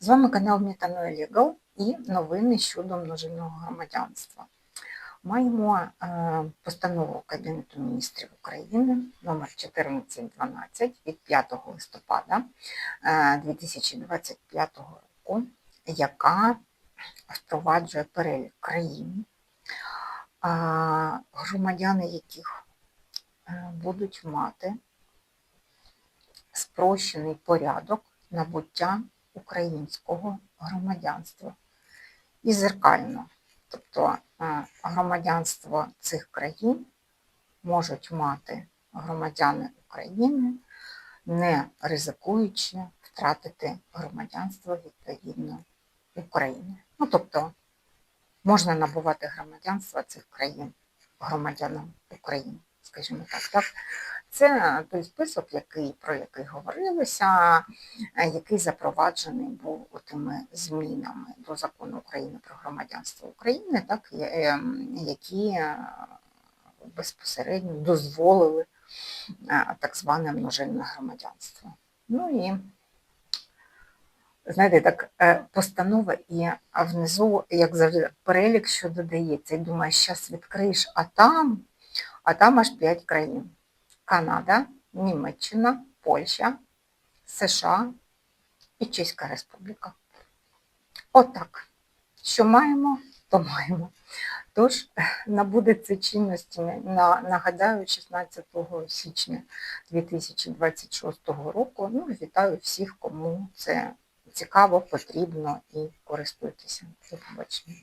З вами канал Metanoia Legal і новини щодо множинного громадянства. Маємо е, постанову Кабінету міністрів України номер 1412 від 5 листопада е, 2025 року, яка впроваджує перелік країн, е, громадяни яких е, будуть мати спрощений порядок набуття українського громадянства і зеркально. Тобто е, громадянство цих країн можуть мати громадяни України, не ризикуючи втратити громадянство відповідно України. Ну, тобто можна набувати громадянство цих країн громадянам України, скажімо так. так? Це той список, який, про який говорилося, е, який запроваджений був тими змінами до закону України про громадянство України, так, е, які е, безпосередньо дозволили так зване множинне громадянство. Ну і знаєте, так, постанова і внизу, як завжди, перелік, що додається, і думаєш, зараз відкриєш, а там, а там аж 5 країн. Канада, Німеччина, Польща, США і Чеська Республіка. Отак. Що маємо, то маємо. Тож, набуде це чинності, нагадаю, 16 січня 2026 року. Ну, Вітаю всіх, кому це цікаво, потрібно і користуйтеся. До побачення.